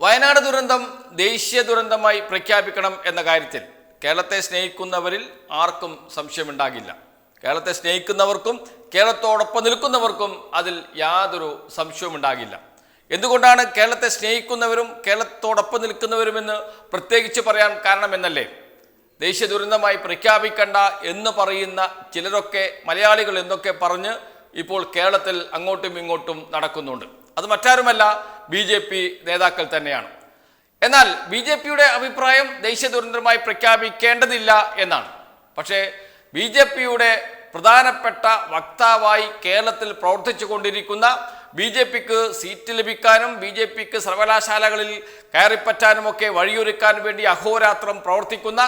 വയനാട് ദുരന്തം ദേശീയ ദുരന്തമായി പ്രഖ്യാപിക്കണം എന്ന കാര്യത്തിൽ കേരളത്തെ സ്നേഹിക്കുന്നവരിൽ ആർക്കും സംശയമുണ്ടാകില്ല. കേരളത്തെ സ്നേഹിക്കുന്നവർക്കും കേരളത്തോടൊപ്പം നിൽക്കുന്നവർക്കും അതിൽ യാതൊരു സംശയവും ഉണ്ടാകില്ല എന്തുകൊണ്ടാണ് കേരളത്തെ സ്നേഹിക്കുന്നവരും കേരളത്തോടൊപ്പം നിൽക്കുന്നവരുമെന്ന് പ്രത്യേകിച്ച് പറയാൻ കാരണമെന്നല്ലേ? ദേശീയ ദുരന്തമായി പ്രഖ്യാപിക്കണ്ട എന്ന് പറയുന്ന ചിലരൊക്കെ മലയാളികൾ എന്നൊക്കെ പറഞ്ഞ് ഇപ്പോൾ കേരളത്തിൽ അങ്ങോട്ടും ഇങ്ങോട്ടും നടക്കുന്നുണ്ട്. അത് മറ്റാരുമല്ല ബി ജെ പി നേതാക്കൾ തന്നെയാണ്. എന്നാൽ ബി ജെ പിയുടെ അഭിപ്രായം ദേശീയ ദുരന്തമായി പ്രഖ്യാപിക്കേണ്ടതില്ല എന്നാണ്. പക്ഷേ ബി ജെ പിയുടെ പ്രധാനപ്പെട്ട വക്താവായി കേരളത്തിൽ പ്രവർത്തിച്ചു കൊണ്ടിരിക്കുന്ന ബി ജെ പിക്ക് സീറ്റ് ലഭിക്കാനും ബി ജെ പിക്ക് സർവകലാശാലകളിൽ കയറിപ്പറ്റാനുമൊക്കെ വഴിയൊരുക്കാൻ വേണ്ടി അഹോരാത്രം പ്രവർത്തിക്കുന്ന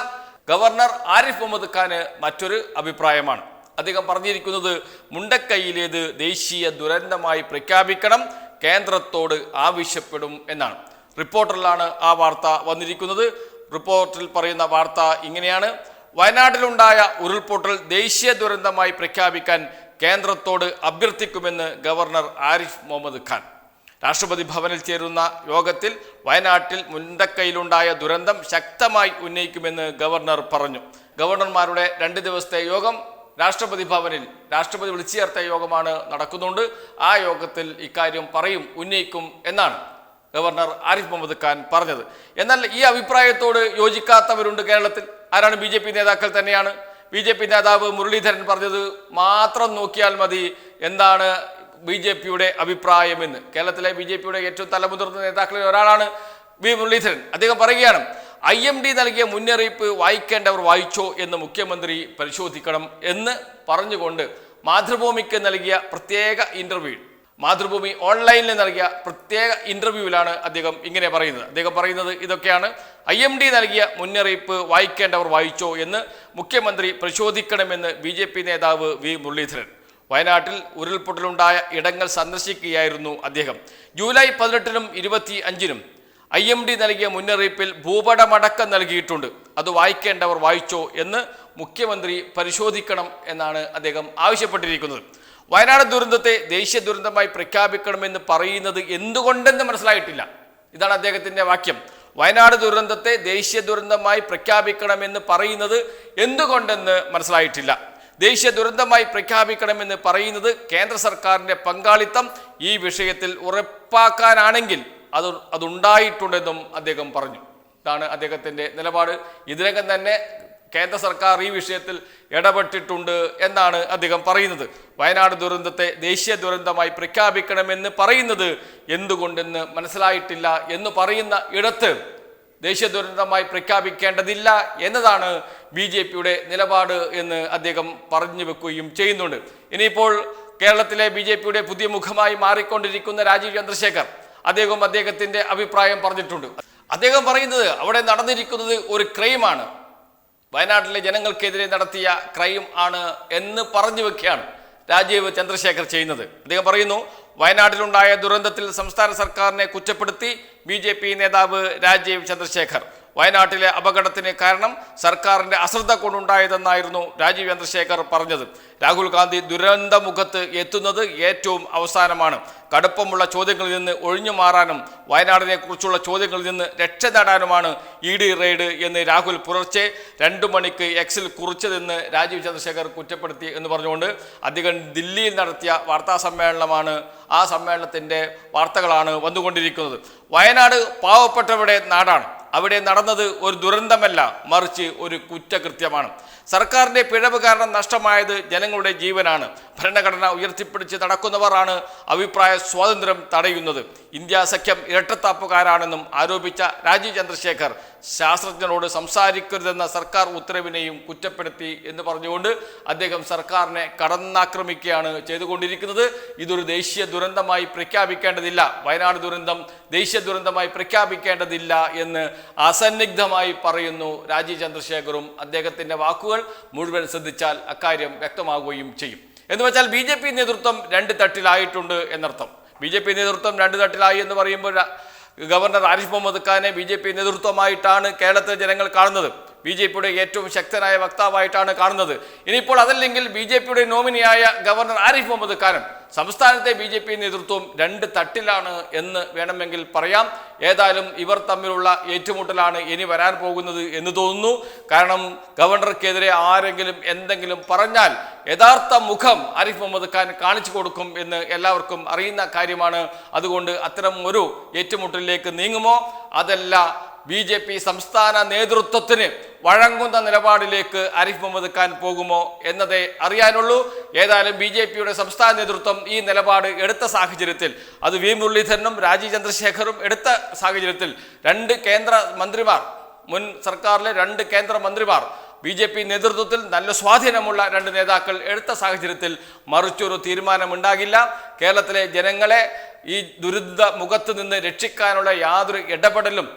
ഗവർണർ ആരിഫ് മുഹമ്മദ് ഖാന് മറ്റൊരു അഭിപ്രായമാണ്. അദ്ദേഹം പറഞ്ഞിരിക്കുന്നത് മുണ്ടക്കൈയിലേത് ദേശീയ ദുരന്തമായി പ്രഖ്യാപിക്കണം കേന്ദ്രത്തോട് ആവശ്യപ്പെടും എന്നാണ്. റിപ്പോർട്ടറിലാണ് ആ വാർത്ത വന്നിരിക്കുന്നത്. റിപ്പോർട്ടിൽ പറയുന്ന വാർത്ത ഇങ്ങനെയാണ്. വയനാട്ടിലുണ്ടായ ഉരുൾപൊട്ടൽ ദേശീയ ദുരന്തമായി പ്രഖ്യാപിക്കാൻ കേന്ദ്രത്തോട് അഭ്യർത്ഥിക്കുമെന്ന് ഗവർണർ ആരിഫ് മുഹമ്മദ് ഖാൻ. രാഷ്ട്രപതി ഭവനിൽ ചേരുന്ന യോഗത്തിൽ വയനാട്ടിൽ മുണ്ടക്കൈയിലുണ്ടായ ദുരന്തം ശക്തമായി ഉന്നയിക്കുമെന്ന് ഗവർണർ പറഞ്ഞു. ഗവർണർമാരുടെ രണ്ട് ദിവസത്തെ യോഗം രാഷ്ട്രപതി ഭവനിൽ രാഷ്ട്രപതി വിളിച്ചു ചേർത്ത യോഗമാണ് നടക്കുന്നുണ്ട്. ആ യോഗത്തിൽ ഇക്കാര്യം പറയും ഉന്നയിക്കും എന്നാണ് ഗവർണർ ആരിഫ് മുഹമ്മദ് ഖാൻ പറഞ്ഞത്. എന്നാൽ ഈ അഭിപ്രായത്തോട് യോജിക്കാത്തവരുണ്ട് കേരളത്തിൽ. ആരാണ് ബി നേതാക്കൾ തന്നെയാണ്. ബി ജെ പി നേതാവ് മുരളീധരൻ പറഞ്ഞത് മാത്രം നോക്കിയാൽ മതി എന്താണ് ബി ജെ പിയുടെ അഭിപ്രായമെന്ന്. കേരളത്തിലെ ബി ജെ പിയുടെ ഏറ്റവും തലമുതിർന്ന നേതാക്കളിൽ ഒരാളാണ് വി മുരളീധരൻ. അദ്ദേഹം പറയുകയാണ് ഐ എം ഡി നൽകിയ മുന്നറിയിപ്പ് വായിക്കേണ്ടവർ വായിച്ചോ എന്ന് മുഖ്യമന്ത്രി പരിശോധിക്കണം എന്ന് പറഞ്ഞുകൊണ്ട് മാതൃഭൂമിക്ക് നൽകിയ പ്രത്യേക ഇന്റർവ്യൂ മാതൃഭൂമി ഓൺലൈനിൽ നൽകിയ പ്രത്യേക ഇന്റർവ്യൂവിലാണ് അദ്ദേഹം ഇങ്ങനെ പറയുന്നത്. അദ്ദേഹം പറയുന്നത് ഇതൊക്കെയാണ്. ഐ എം ഡി നൽകിയ മുന്നറിയിപ്പ് വായിക്കേണ്ടവർ വായിച്ചോ എന്ന് മുഖ്യമന്ത്രി പരിശോധിക്കണമെന്ന് ബി ജെ പി നേതാവ് വി മുരളീധരൻ. വയനാട്ടിൽ ഉരുൾപൊട്ടലുണ്ടായ ഇടങ്ങൾ സന്ദർശിക്കുകയായിരുന്നു അദ്ദേഹം. ജൂലൈ പതിനെട്ടിനും ഇരുപത്തി അഞ്ചിനും ഐ എം ഡി നൽകിയ മുന്നറിയിപ്പിൽ ഭൂപടമടക്കം നൽകിയിട്ടുണ്ട്. അത് വായിക്കേണ്ടവർ വായിച്ചോ എന്ന് മുഖ്യമന്ത്രി പരിശോധിക്കണം എന്നാണ് അദ്ദേഹം ആവശ്യപ്പെട്ടിരിക്കുന്നത്. വയനാട് ദുരന്തത്തെ ദേശീയ ദുരന്തമായി പ്രഖ്യാപിക്കണമെന്ന് പറയുന്നത് എന്തുകൊണ്ടെന്ന് മനസ്സിലായിട്ടില്ല. ഇതാണ് അദ്ദേഹത്തിന്റെ വാക്യം. വയനാട് ദുരന്തത്തെ ദേശീയ ദുരന്തമായി പ്രഖ്യാപിക്കണമെന്ന് പറയുന്നത് എന്തുകൊണ്ടെന്ന് മനസ്സിലായിട്ടില്ല. ദേശീയ ദുരന്തമായി പ്രഖ്യാപിക്കണമെന്ന് പറയുന്നത് കേന്ദ്ര സർക്കാരിന്റെ പങ്കാളിത്തം ഈ വിഷയത്തിൽ ഉറപ്പാക്കാനാണെങ്കിൽ അത് അതുണ്ടായിട്ടുണ്ടെന്നും അദ്ദേഹം പറഞ്ഞു. ഇതാണ് അദ്ദേഹത്തിന്റെ നിലപാട്. ഇതിനകം തന്നെ കേന്ദ്ര സർക്കാർ ഈ വിഷയത്തിൽ ഇടപെട്ടിട്ടുണ്ട് എന്നാണ് അദ്ദേഹം പറയുന്നത്. വയനാട് ദുരന്തത്തെ ദേശീയ ദുരന്തമായി പ്രഖ്യാപിക്കണമെന്ന് പറയുന്നത് എന്തുകൊണ്ടെന്ന് മനസ്സിലായിട്ടില്ല എന്ന് പറയുന്ന ഇടത്ത് ദേശീയ ദുരന്തമായി പ്രഖ്യാപിക്കേണ്ടതില്ല എന്നതാണ് ബി ജെ പിയുടെ നിലപാട് എന്ന് അദ്ദേഹം പറഞ്ഞു വെക്കുകയും ചെയ്യുന്നുണ്ട്. ഇനിയിപ്പോൾ കേരളത്തിലെ ബി പുതിയ മുഖമായി മാറിക്കൊണ്ടിരിക്കുന്ന രാജീവ് ചന്ദ്രശേഖർ അദ്ദേഹം അദ്ദേഹത്തിന്റെ അഭിപ്രായം പറഞ്ഞിട്ടുണ്ട്. അദ്ദേഹം പറയുന്നത് അവിടെ നടന്നിരിക്കുന്നത് ഒരു ക്രൈമാണ്. വയനാട്ടിലെ ജനങ്ങൾക്കെതിരെ നടത്തിയ ക്രൈം ആണ് എന്ന് പറഞ്ഞു വെക്കുകയാണ് രാജീവ് ചന്ദ്രശേഖർ ചെയ്യുന്നത്. അദ്ദേഹം പറയുന്നു വയനാട്ടിലുണ്ടായ ദുരന്തത്തിൽ സംസ്ഥാന സർക്കാരിനെ കുറ്റപ്പെടുത്തി ബി നേതാവ് രാജീവ് ചന്ദ്രശേഖർ. വയനാട്ടിലെ അപകടത്തിന് കാരണം സർക്കാരിന്റെ അശ്രദ്ധ കൊണ്ടുണ്ടായതെന്നായിരുന്നു രാജീവ് ചന്ദ്രശേഖർ പറഞ്ഞത്. രാഹുൽ ഗാന്ധി ദുരന്തമുഖത്ത് എത്തുന്നത് ഏറ്റവും അവസാനമാണ്. കടുപ്പമുള്ള ചോദ്യങ്ങളിൽ നിന്ന് ഒഴിഞ്ഞു മാറാനും വയനാടിനെ കുറിച്ചുള്ള ചോദ്യങ്ങളിൽ നിന്ന് രക്ഷ നേടാനുമാണ് ഇ ഡി റെയ്ഡ് എന്ന് രാഹുൽ പുലർച്ചെ രണ്ടു മണിക്ക് എക്സിൽ കുറിച്ചതെന്ന് രാജീവ് ചന്ദ്രശേഖർ കുറ്റപ്പെടുത്തി എന്ന് പറഞ്ഞുകൊണ്ട് അദ്ദേഹം ദില്ലിയിൽ നടത്തിയ വാർത്താ സമ്മേളനമാണ് ആ സമ്മേളനത്തിന്റെ വാർത്തകളാണ് വന്നുകൊണ്ടിരിക്കുന്നത്. വയനാട് പാവപ്പെട്ടവരുടെ നാടാണ്. അവിടെ നടന്നത് ഒരു ദുരന്തമല്ല മറിച്ച് ഒരു കുറ്റകൃത്യമാണ്. സർക്കാരിന്റെ പിഴവ് കാരണം നഷ്ടമായത് ജനങ്ങളുടെ ജീവനാണ്. ഭരണഘടന ഉയർത്തിപ്പിടിച്ച് നടക്കുന്നവരാണ് അഭിപ്രായ സ്വാതന്ത്ര്യം തടയുന്നത്. ഇന്ത്യ സഖ്യം ഇരട്ടത്താപ്പുകാരാണെന്നും ആരോപിച്ച രാജീവ് ചന്ദ്രശേഖർ ശാസ്ത്രജ്ഞരോട് സംസാരിക്കരുതെന്ന സർക്കാർ ഉത്തരവിനെയും കുറ്റപ്പെടുത്തി എന്ന് പറഞ്ഞുകൊണ്ട് അദ്ദേഹം സർക്കാരിനെ കടന്നാക്രമിക്കുകയാണ് ചെയ്തുകൊണ്ടിരിക്കുന്നത്. ഇതൊരു ദേശീയ ദുരന്തമായി പ്രഖ്യാപിക്കേണ്ടതില്ല. വയനാട് ദുരന്തം ദേശീയ ദുരന്തമായി പ്രഖ്യാപിക്കേണ്ടതില്ല എന്ന് അസന്നിഗ്ധമായി പറയുന്നു രാജീവ് ചന്ദ്രശേഖറും അദ്ദേഹത്തിന്റെ വാക്കുകൾ മുഴുവൻ ശ്രദ്ധിച്ചാൽ അക്കാര്യം വ്യക്തമാകുകയും ചെയ്യും. എന്ന് വെച്ചാൽ ബി ജെ പി നേതൃത്വം രണ്ട് തട്ടിലായിട്ടുണ്ട് എന്നർത്ഥം. ബി ജെ പി നേതൃത്വം രണ്ട് തട്ടിലായി എന്ന് പറയുമ്പോൾ ഗവർണർ ആരിഫ് മുഹമ്മദ് ഖാനെ ബി ജെ പി നേതൃത്വമായിട്ടാണ് കേരളത്തിലെ ജനങ്ങൾ കാണുന്നത്. ബി ജെ പിയുടെ ഏറ്റവും ശക്തനായ വക്താവായിട്ടാണ് കാണുന്നത്. ഇനിയിപ്പോൾ അതല്ലെങ്കിൽ ബി ജെ പിയുടെ നോമിനിയായ ഗവർണർ ആരിഫ് മുഹമ്മദ് ഖാനും സംസ്ഥാനത്തെ ബി ജെ പി നേതൃത്വം രണ്ട് തട്ടിലാണ് എന്ന് വേണമെങ്കിൽ പറയാം. ഏതായാലും ഇവർ തമ്മിലുള്ള ഏറ്റുമുട്ടലാണ് ഇനി വരാൻ പോകുന്നത് എന്ന് തോന്നുന്നു. കാരണം ഗവർണർക്കെതിരെ ആരെങ്കിലും എന്തെങ്കിലും പറഞ്ഞാൽ യഥാർത്ഥ മുഖം ആരിഫ് മുഹമ്മദ് ഖാൻ കാണിച്ചു കൊടുക്കും എന്ന് എല്ലാവർക്കും അറിയുന്ന കാര്യമാണ്. അതുകൊണ്ട് അത്തരം ഒരു ഏറ്റുമുട്ടലിലേക്ക് നീങ്ങുമോ? അതല്ല ബി ജെ പി സംസ്ഥാന നേതൃത്വത്തിന് വഴങ്ങുന്ന നിലപാടിലേക്ക് ആരിഫ് മുഹമ്മദ് ഖാൻ പോകുമോ എന്നതേ അറിയാനുള്ളൂ. ഏതായാലും ബി ജെ പിയുടെ സംസ്ഥാന നേതൃത്വം ഈ നിലപാട് എടുത്ത സാഹചര്യത്തിൽ അത് വി മുരളീധരനും രാജീവ് ചന്ദ്രശേഖറും എടുത്ത സാഹചര്യത്തിൽ രണ്ട് കേന്ദ്ര മന്ത്രിമാർ മുൻ സർക്കാരിലെ രണ്ട് കേന്ദ്ര മന്ത്രിമാർ ബി ജെ പി നേതൃത്വത്തിൽ നല്ല സ്വാധീനമുള്ള രണ്ട് നേതാക്കൾ എടുത്ത സാഹചര്യത്തിൽ മറിച്ചൊരു തീരുമാനമുണ്ടാകില്ല. കേരളത്തിലെ ജനങ്ങളെ ഈ ദുരിത മുഖത്ത് നിന്ന് രക്ഷിക്കാനുള്ള യാതൊരു ഇടപെടലും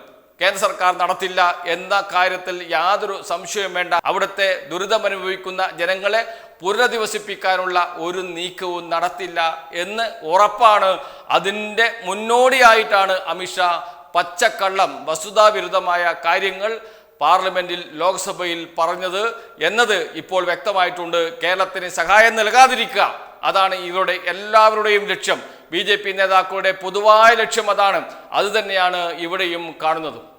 കേന്ദ്ര സർക്കാർ നടത്തില്ല എന്ന കാര്യത്തിൽ യാതൊരു സംശയവും വേണ്ട. അവിടുത്തെ ദുരിതമനുഭവിക്കുന്ന ജനങ്ങളെ പുനരധിവസിപ്പിക്കാനുള്ള ഒരു നീക്കവും നടത്തില്ല എന്ന് ഉറപ്പാണ്. അതിന്റെ മുന്നോടിയായിട്ടാണ് അമിത്ഷാ പച്ചക്കള്ളം വസ്തുതാവിരുദ്ധമായ കാര്യങ്ങൾ പാർലമെന്റിൽ ലോക്സഭയിൽ പറഞ്ഞത് എന്നത് ഇപ്പോൾ വ്യക്തമായിട്ടുണ്ട്. കേരളത്തിന് സഹായം നൽകാതിരിക്കുക. അതാണ് ഇവരുടെ എല്ലാവരുടെയും ലക്ഷ്യം. ബി നേതാക്കളുടെ പൊതുവായ ലക്ഷ്യം അതാണ്. അതുതന്നെയാണ് ഇവിടെയും കാണുന്നത്.